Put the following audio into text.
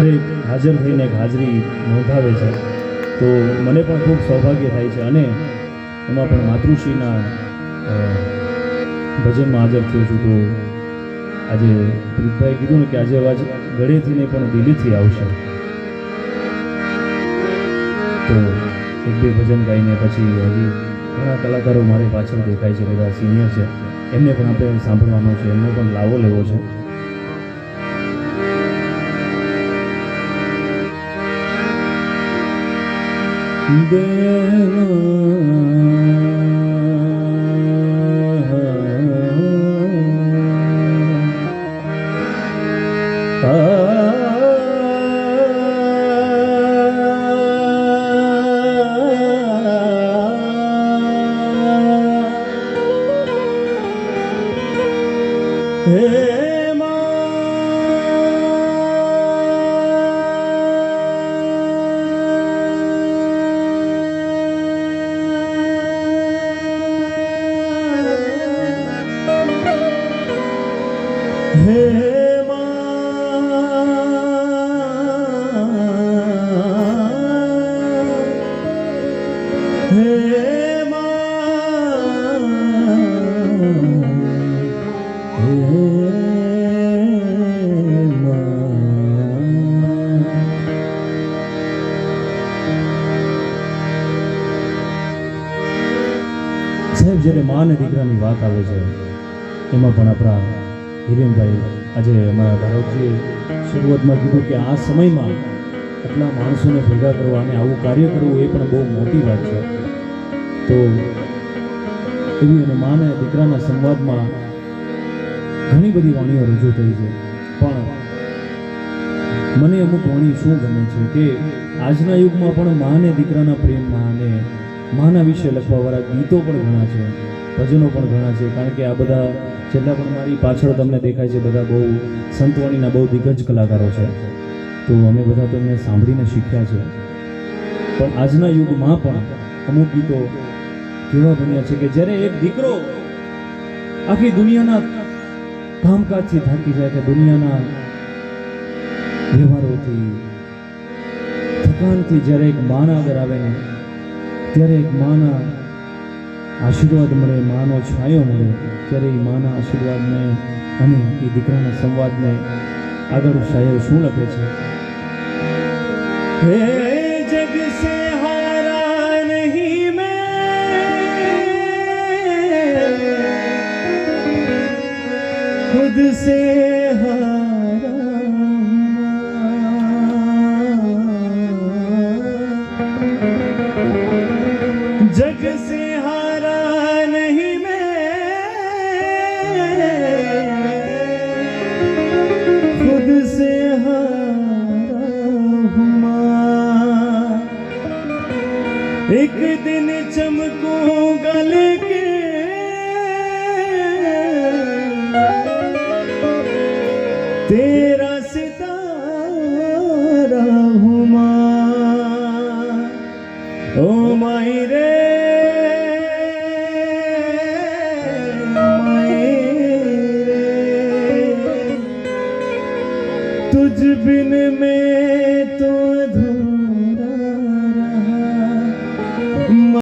દરેક હાજર થઈને એક હાજરી નોંધાવે છે, તો મને પણ ખૂબ સૌભાગ્ય થાય છે અને એમાં પણ માતૃશ્રીના ભજનમાં હાજર થયો છું. તો આજે પ્રીતભાઈ કીધું ને કે આજે અવાજ ગળેથી નહીં પણ દિલીથી આવશે. તો એક બે ભજન ગાઈને પછી હજી ઘણા કલાકારો મારી પાછળ દેખાય છે, બધા સિનિયર છે. એમને પણ આપણે સાંભળવાનો છે, એમનો પણ લાવો લેવો છે. હે સાહેબ જ્યારે મા અને દીકરાની વાત આવે છે એમાં પણ આપણા હિરેનભાઈ આજે અમારા ભારતજીએ શરૂઆતમાં કીધું કે આ સમયમાં આટલા માણસોને ભેગા કરવા અને આવું કાર્ય કરવું એ પણ બહુ મોટી વાત છે. તો એવી અને માને દીકરાના સંવાદમાં ઘણી બધી વાણીઓ રજૂ થઈ છે. પણ મને અમુક વાણી શું ગમે છે કે આજના યુગમાં પણ માને દીકરાના પ્રેમમાં અને માના વિશે લખવાવાળા ગીતો પણ ઘણા છે. ભજનો પણ ઘણા છે. કારણ કે આ બધા જેટલા પણ મારી પાછળ તમને દેખાય છે, બધા બહુ સંતવાણીના, બહુ દિગ્ગજ કલાકારો છે. તો અમે બધા તો સાંભળીને શીખ્યા છે. પણ આજના યુગમાં પણ અમુક ગીતો કેવા બન્યા છે કે જ્યારે એક દીકરો આખી દુનિયાના કામકાજથી થાકી જાય કે દુનિયાના વ્યવહારોથી થકાનથી જ્યારે એક માના આગળ આવે ને, ત્યારે એક માના આશીર્વાદ મળે, માનો છાંયો મળે, ત્યારે એ માના આશીર્વાદને અને એ દીકરાના સંવાદને આગળ શાયર શું લખે છે? હે જગ હારા નહીં મેં एक दिन चमकूँगा लेके तेरा सितारा हूँ माँ। ओ माई रे तुझ बिन मैं तो